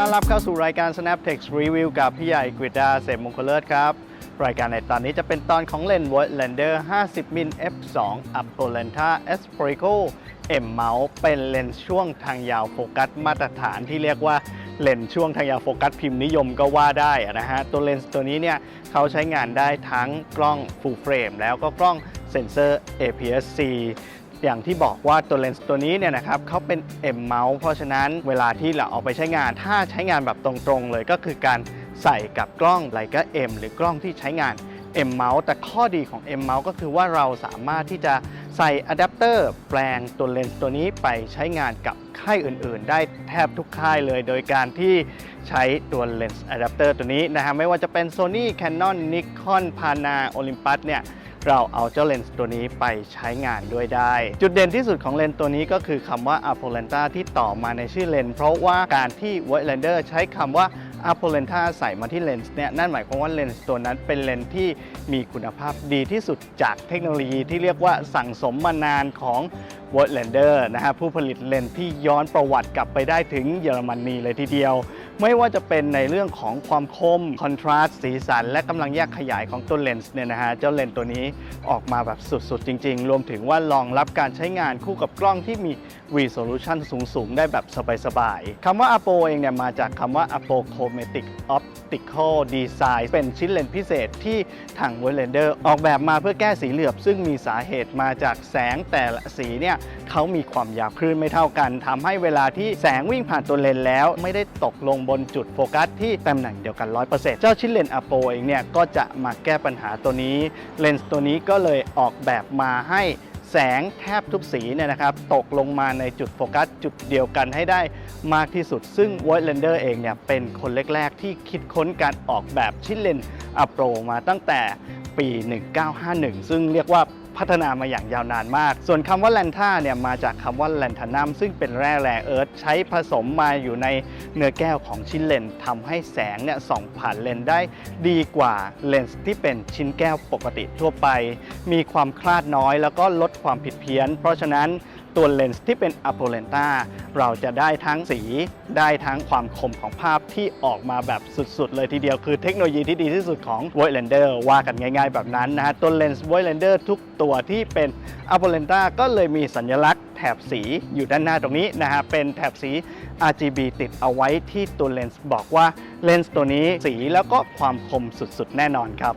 ต้อนรับเข้าสู่รายการ Snaptex Review กับพี่ใหญ่กฤษดาเสมมงคลเลิศครับ รายการในตอนนี้จะเป็นตอนของเลนส์ Voigtlander 50มิล f2 Appo Lenta s p r i c o M Mount เป็นเลนส์ช่วงทางยาวโฟกัสมาตรฐานที่เรียกว่าเลนส์ช่วงทางยาวโฟกัสพิมพ์นิยมก็ว่าได้นะฮะ ตัวเลนส์ตัวนี้เนี่ยเขาใช้งานได้ทั้งกล้อง Full Frame แล้วก็กล้องเซ็นเซอร์ APS-C อย่างที่บอกว่าตัวเลนส์ตัวนี้เนี่ยนะครับเขาเป็น M mount เพราะฉะนั้นเวลาที่เราเอาไปใช้งาน ถ้าใช้งานแบบตรงๆเลยก็คือการใส่กับกล้องไลกา M หรือกล้องที่ใช้งาน M mount แต่ข้อดีของ M mount ก็คือว่าเราสามารถที่จะใส่อะแดปเตอร์แปลงตัวเลนส์ตัวนี้ไปใช้งานกับค่ายอื่นๆ ได้แทบทุกค่ายเลย โดยการที่ใช้ตัวเลนส์อะแดปเตอร์ตัวนี้นะฮะไม่ว่าจะเป็น Sony Canon Nikon Pana Olympus เนี่ย เราเอาเจ้าเลนส์ตัวนี้ไปใช้งานด้วยได้ จุดเด่นที่สุดของเลนส์ตัวนี้ก็คือคำว่า a p o l e n t a ที่ต่อมาในชื่อเลนส์เพราะว่าการที่ Voigtlander ใช้คำว่า a p o l e n t a ใส่มาที่เลนส์เนี่ยนั่นหมายความว่าเลนส์ตัวนั้นเป็นเลนส์ที่มีคุณภาพดีที่สุดจากเทคโนโลยีที่เรียกว่าสั่งสมมานานของ Voigtlander นะฮะผู้ผลิตเลนส์ที่ย้อนประวัติกลับไปได้ถึงเยอรมนีเลยทีเดียว ไม่ว่าจะเป็นในเรื่องของความคมคอนทราสต์สีสัน และกำลังแยกขยายของตัวเลนส์เนี่ยนะฮะเจ้าเลนส์ตัวนี้ออกมาแบบสุด ๆ จริง ๆ รวมถึงว่ารองรับการใช้งานคู่กับกล้องที่มี resolution สูง ๆ ได้แบบสบาย ๆคำว่า Apo เองเนี่ยมาจากคำว่า Apochromatic Optical Design เป็นชิ้นเลนส์พิเศษที่ทาง Voigtlander ออกแบบมาเพื่อแก้สีเหลือบ ซึ่งมีสาเหตุมาจากแสงแต่ละสีเนี่ยเขามีความยาวคลื่นไม่เท่ากันทำให้เวลาที่แสงวิ่งผ่านตัวเลนส์แล้ว ไม่ได้ตกลงบนจุดโฟกัสที่ตำแหน่งเดียวกัน 100%เจ้าชิ้นเลนส์ Apo เองเนี่ยก็จะมาแก้ปัญหาตัวนี้ เลนส์ตัวนี้ก็เลยออกแบบมาให้แสงแทบทุกสีเนี่ยนะครับตกลงมาในจุดโฟกัสจุดเดียวกันให้ได้มากที่สุด ซึ่ง Voigtlander เองเนี่ยเป็นคนแรก ๆ ที่คิดค้นการออกแบบชิ้นเลนส์ Apro มาตั้งแต่ปี 1951 ซึ่งเรียกว่า พัฒนามาอย่างยาวนานมาก ส่วนคำว่าแลนท่าเนี่ยมาจากคำว่าแลนทานัมซึ่งเป็นแร่แร่เอิร์ธใช้ผสมมาอยู่ในเนื้อแก้วของชิ้นเลนทำให้แสงเนี่ยส่องผ่านเลนได้ดีกว่าเลนส์ที่เป็นชิ้นแก้วปกติทั่วไป มีความคลาดน้อยแล้วก็ลดความผิดเพี้ยน เพราะฉะนั้น ตัวเลนส์ที่เป็นอะโ l เลนตาเราจะได้ทั้งสีได้ทั้งความคมของภาพที่ออกมาแบบสุด ๆ เลยทีเดียวคือเทคโนโลยีที่ดีที่สุดของ Voigtlander ว่ากันง่ายๆ แบบนั้นนะฮะตัวเลนส์ Voigtlander ทุกตัวที่เป็นอะโ l เลนตาก็เลยมีสัญลักษณ์แถบสีอยู่ด้านหน้าตรงนี้นะฮะเป็นแถบสี RGB ติดเอาไว้ที่ตัวเลนส์บอกว่าเลนส์ตัวนี้สีแล้วก็ความคมสุดๆ แน่นอนครับ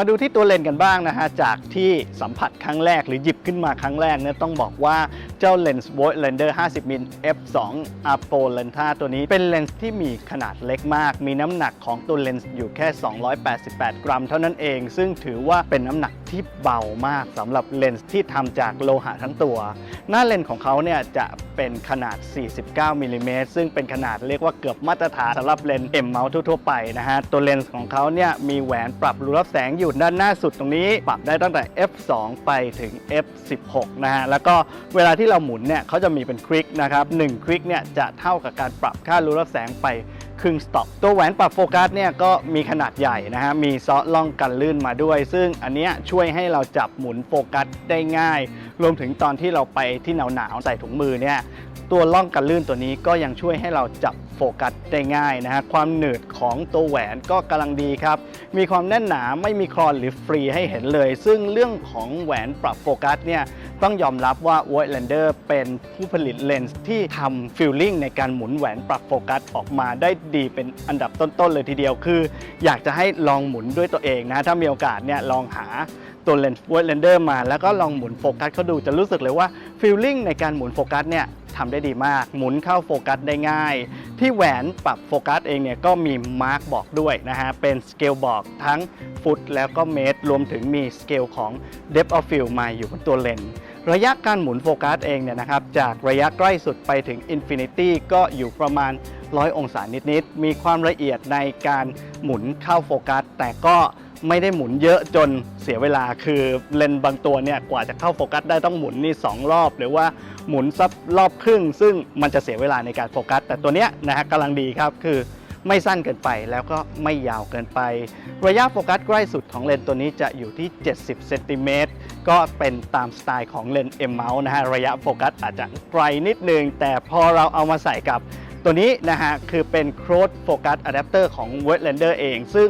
มาดูที่ตัวเลนส์กันบ้างนะฮะ จากที่สัมผัสครั้งแรกหรือหยิบขึ้นมาครั้งแรกเนี่ยต้องบอกว่าเจ้าเลนส์ Voigtlander 50มิล f2 Apo Lenta ตัวนี้เป็นเลนส์ที่มีขนาดเล็กมาก มีน้ำหนักของตัวเลนส์อยู่แค่ 288 กรัม เท่านั้นเอง ซึ่งถือว่าเป็นน้ำหนักที่เบามากสำหรับเลนส์ที่ทำจากโลหะทั้งตัว หน้าเลนส์ของเขาเนี่ยจะเป็นขนาด 49มิลลิเมตรซึ่งเป็นขนาดเรียกว่าเกือบมาตรฐานสำหรับเลนส์ M mount ทั่วๆไปนะฮะ ตัวเลนส์ของเขาเนี่ยมีแหวนปรับรูรับแสงอยู่ด้านหน้าสุดตรงนี้ ปรับได้ตั้งแต่ f2 ไปถึง f16 นะฮะ แล้วก็เวลาที่เราหมุนเนี่ยเขาจะมีเป็นคลิกนะครับ1คลิกเนี่ยจะเท่ากับการปรับค่ารูรับแสงไป ครึ่งสต็อปตัวแหวนปรับโฟกัสเนี่ยก็มีขนาดใหญ่นะฮะมีซอล่องกันลื่นมาด้วย ซึ่งอันเนี้ยช่วยให้เราจับหมุนโฟกัสได้ง่าย รวมถึงตอนที่เราไปที่หนาวๆใส่ถุงมือเนี่ยตัวล่องกันลื่นตัวนี้ก็ยังช่วยให้เราจับ โฟกัสได้ง่ายนะฮะความหนืดของตัวแหวนก็กำลังดีครับ มีความแน่นหนาไม่มีคลอนหรือฟรีให้เห็นเลย ซึ่งเรื่องของแหวนปรับโฟกัสเนี่ยต้องยอมรับว่า Voigtlander เป็นผู้ผลิตเลนส์ที่ทำฟิลลิ่งในการหมุนแหวนปรับโฟกัสออกมาได้ดีเป็นอันดับต้น ๆ เลยทีเดียวคือ อยากจะให้ลองหมุนด้วยตัวเองนะถ้ามีโอกาสเนี่ยลองหาตัวเลนส์ Voigtlander มาแล้วก็ลองหมุนโฟกัสเขาดูจะรู้สึกเลยว่าฟีลลิ่งในการหมุนโฟกัสเนี่ย ทำได้ดีมาก หมุนเข้าโฟกัสได้ง่าย ที่แหวนปรับโฟกัสเองเนี่ยก็มีมาร์กบอกด้วยนะฮะ เป็นสเกลบอกทั้งฟุตแล้วก็เมตร รวมถึงมีสเกลของ depth of field มาอยู่บนตัวเลนระยะการหมุนโฟกัสเองเนี่ยนะครับ จากระยะใกล้สุดไปถึง Infinity ก็อยู่ประมาณ 100 องศานิดๆ มีความละเอียดในการหมุนเข้าโฟกัส แต่ก็ ไม่ได้หมุนเยอะจนเสียเวลาคือเลนส์บางตัวเนี่ยกว่าจะเข้าโฟกัสได้ต้องหมุนนี่2รอบ หรือว่าหมุนสักรอบครึ่ง ซึ่งมันจะเสียเวลาในการโฟกัส แต่ตัวเนี้ยนะฮะกำลังดีครับคือไม่สั้นเกินไปแล้วก็ไม่ยาวเกินไป ระยะโฟกัสใกล้สุดของเลนส์ตัวนี้จะอยู่ที่ 70เซนติเมตรก็เป็นตามสไตล์ของเลนส์ M mount นะฮะระยะโฟกัสอาจจะไกลนิดนึง แต่พอเราเอามาใส่กับตัวนี้นะฮะคือเป็น Close Focus Adapter ของ Wetlander เอง ซึ่ง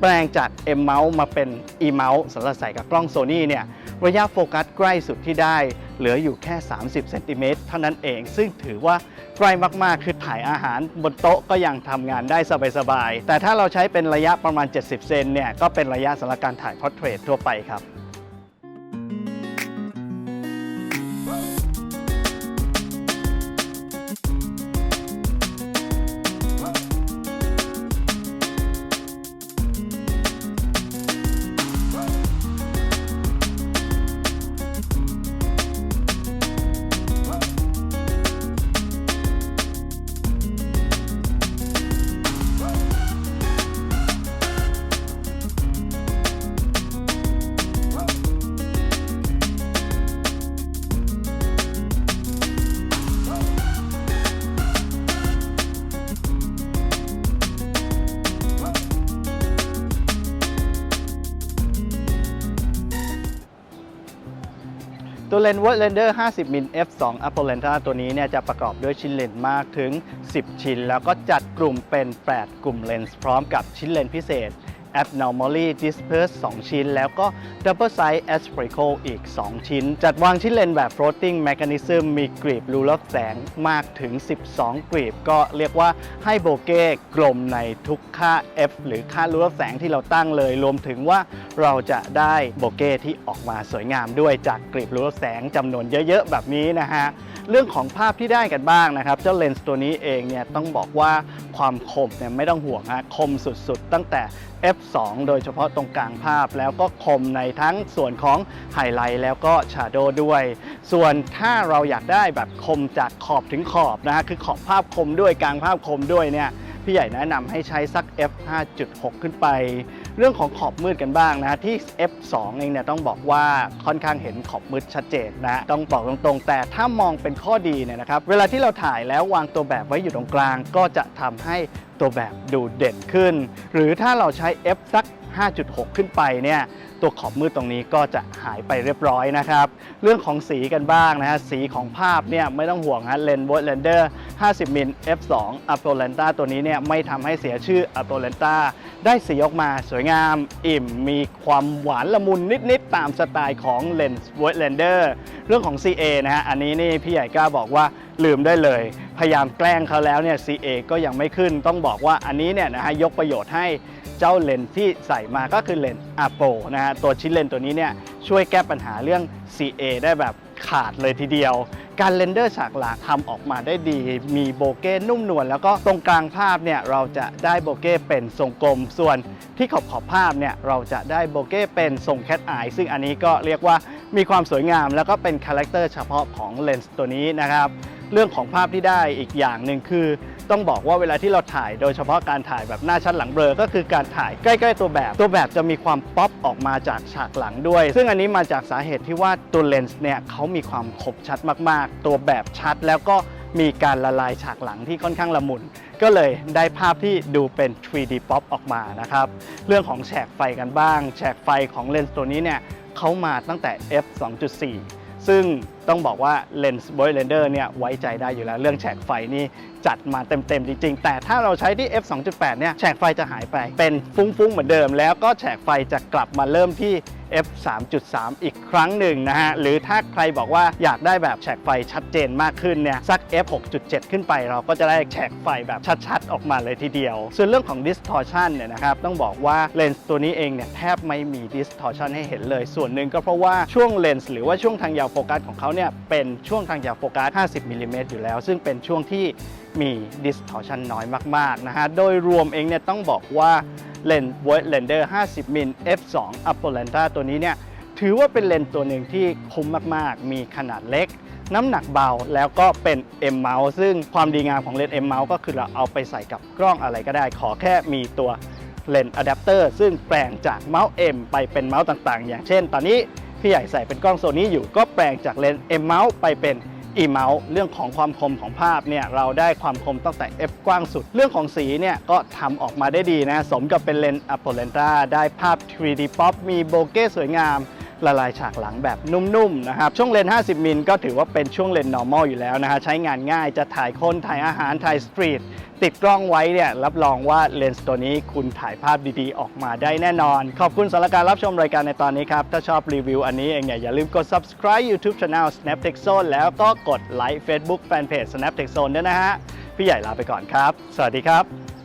แปลงจาก M mount มาเป็น E mount สำหรับใส่กับกล้อง Sony เนี่ยระยะโฟกัสใกล้สุดที่ได้เหลืออยู่แค่ 30เซนติเมตรเท่านั้นเอง ซึ่งถือว่าใกล้มาก ๆ คือถ่ายอาหารบนโต๊ะก็ยังทำงานได้สบาย ๆ แต่ถ้าเราใช้เป็นระยะประมาณ 70 เซนเนี่ยก็เป็นระยะสำหรับการถ่ายพอร์เทรตทั่วไปครับ ตัวเลนส์ w o r d Render 50มิล f2 Apple Lenta ตัวนี้เนี่ยจะประกอบด้วยชิ้นเลนส์มากถึง 10 ชิ้น แล้วก็จัดกลุ่มเป็น 8 กลุ่มเลนส์พร้อมกับชิ้นเลนส์พิเศษ Abnormally Dispersed 2 ชิ้น แล้วก็ Double Size Aspherical อีก 2 ชิ้น จัดวางชิ้นเลนส์แบบ Floating Mechanism มีกรีบรูลอกแสงมากถึง 12 กรีบ ก็เรียกว่าให้โบเก้กลมในทุกค่า f หรือค่ารูลอกแสงที่เราตั้งเลย รวมถึงว่าเราจะได้โบเก้ที่ออกมาสวยงามด้วยจากกรีบรูลอกแสงจำนวนเยอะๆ แบบนี้นะฮะเรื่องของภาพที่ได้กันบ้างนะครับ เจ้าเลนส์ตัวนี้เองเนี่ยต้องบอกว่าความคมเนี่ยไม่ต้องห่วงฮะคมสุดๆ ตั้งแต่ f2 โดยเฉพาะตรงกลางภาพแล้วก็คมในทั้งส่วนของไฮไลท์แล้วก็ชาโดว์ด้วย ส่วนถ้าเราอยากได้แบบคมจากขอบถึงขอบนะฮะคือขอบภาพคมด้วยกลางภาพคมด้วยเนี่ยพี่ใหญ่แนะนำให้ใช้สัก f 5.6 ขึ้นไป เรื่องของขอบมืดกันบ้างนะที่ F2 เองเนี่ยต้องบอกว่าค่อนข้างเห็นขอบมืดชัดเจนนะต้องบอกตรงๆ แต่ถ้ามองเป็นข้อดีเนี่ยนะครับเวลาที่เราถ่ายแล้ววางตัวแบบไว้อยู่ตรงกลาง ก็จะทำให้ตัวแบบดูเด่นขึ้น หรือถ้าเราใช้ F สัก 5.6 ขึ้นไปเนี่ยตัวขอบมืดตรงนี้ก็จะหายไปเรียบร้อยนะครับ เรื่องของสีกันบ้างนะฮะสีของภาพเนี่ยไม่ต้องห่วงฮะเลนส์ w o r d Lender 50มิล f2 a p o l e n t a ตัวนี้เนี่ยไม่ทำให้เสียชื่อ a p o l e n t a ได้สีออกมาสวยงามอิ่ม มีความหวานละมุนนิด ๆ ตามสไตล์ของเลนส์ w o r d Lender เรื่องของ CA นะฮะอันนี้นี่พี่ใหญ่กล้าบอกว่าลืมได้เลย พยายามแกล้งเขาแล้วเนี่ย CA ก็ยังไม่ขึ้นต้องบอกว่าอันนี้เนี่ยนะฮะยกประโยชน์ให้ เจ้าเลนส์ที่ใส่มาก็คือเลนส์ a p o นะฮะตัวชิ้นเลนส์ตัวนี้เนี่ยช่วยแก้ปัญหาเรื่อง CA ได้แบบขาดเลยทีเดียว การเรนเดอร์ฉากหลังทำออกมาได้ดี มีโบเก้นุ่มนวลแล้วก็ตรงกลางภาพเนี่ยเราจะได้โบเก้เป็นทรงกลม ส่วนที่ขอบขอบภาพเนี่ยเราจะได้โบเก้เป็นทรงแคทอายซึ่งอันนี้ก็เรียกว่ามีความสวยงาม แล้วก็เป็นคาแรคเตอร์เฉพาะของเลนส์ตัวนี้นะครับ เรื่องของภาพที่ได้อีกอย่างหนึ่งคือ ต้องบอกว่าเวลาที่เราถ่าย โดยเฉพาะการถ่ายแบบหน้าชัดหลังเบลอก็คือการถ่ายใกล้ๆตัวแบบ ตัวแบบจะมีความป๊อปออกมาจากฉากหลังด้วย ซึ่งอันนี้มาจากสาเหตุที่ว่าตัวเลนส์เนี่ยเขามีความคมชัดมากๆ ตัวแบบชัดแล้วก็มีการละลายฉากหลังที่ค่อนข้างละมุน ก็เลยได้ภาพที่ดูเป็น 3D pop ออกมานะครับ เรื่องของแฉกไฟกันบ้าง แฉกไฟของเลนส์ตัวนี้เนี่ยเขามาตั้งแต่ f 2.4 ซึ่งต้องบอกว่าเลนส์บอยเลนเดอร์เนี่ยไว้ใจได้อยู่แล้วเรื่องแฉกไฟนี่จัดมาเต็มๆจริงๆ แต่ถ้าเราใช้ที่ f 2.8เนี่ยแฉกไฟจะหายไปเป็นฟุ้งๆเหมือนเดิม แล้วก็แฉกไฟจะกลับมาเริ่มที่ f 3.3 อีกครั้งหนึ่งนะฮะ หรือถ้าใครบอกว่าอยากได้แบบแฉกไฟชัดเจนมากขึ้นเนี่ย สัก f 6.7 ขึ้นไปเราก็จะได้แฉกไฟแบบชัดๆ ออกมาเลยทีเดียว ส่วนเรื่องของ distortion เนี่ยนะครับ ต้องบอกว่าเลนส์ตัวนี้เองเนี่ยแทบไม่มี distortion ให้เห็นเลย ส่วนหนึ่งก็เพราะว่าช่วงเลนส์หรือว่าช่วงทางยาวโฟกัสของเขาเนี่ยเป็นช่วงทางยาวโฟกัส 50มิลลิเมตรอยู่แล้ว ซึ่งเป็นช่วงที่มี distortion น้อยมากๆนะฮะ โดยรวมเองเนี่ยต้องบอกว่า เลนส์ Void Lender 50 มิล f2 Apple Lenta ตัวนี้เนี่ยถือว่าเป็นเลนส์ตัวหนึ่งที่คุ้มมาก ๆ มีขนาดเล็ก น้ำหนักเบาแล้วก็เป็น M mount ซึ่งความดีงามของเลนส์ M mount ก็คือเราเอาไปใส่กับกล้องอะไรก็ได้ ขอแค่มีตัวเลนส์อะแดปเตอร์ซึ่งแปลงจากเมาส์ M ไปเป็นเมาส์ต่างๆ อย่างเช่น ตอนนี้พี่ใหญ่ใส่เป็นกล้องโซนี้อยู่ก็แปลงจากเลนส์ M mount ไปเป็น e mount เรื่องของความคมของภาพเนี่ยเราได้ความคมตั้งแต่ f กว้างสุด เรื่องของสีเนี่ยก็ทำออกมาได้ดีนะ สมกับเป็นเลนส์อ p o l e n t a ได้ภาพ 3D pop มีโบเก้สวยงาม ละลายฉากหลังแบบนุ่มๆนะครับช่วงเลนส์50 มิลก็ถือว่าเป็นช่วงเลนส์ normal อยู่แล้วนะฮะใช้งานง่ายจะถ่ายคนถ่ายอาหารถ่ายสตรีทติดกล้องไว้เนี่ยรับรองว่าเลนส์ตัวนี้คุณถ่ายภาพดีๆ ออกมาได้แน่นอน ขอบคุณสำหรับการรับชมรายการในตอนนี้ครับ ถ้าชอบรีวิวอันนี้เองเนี่ยอย่าลืมกด subscribe YouTube Channel Snap Tech Zone แล้วก็กดไลค์ Facebook Fanpage Snap Tech Zone ด้วยนะฮะ พี่ใหญ่ลาไปก่อนครับ สวัสดีครับ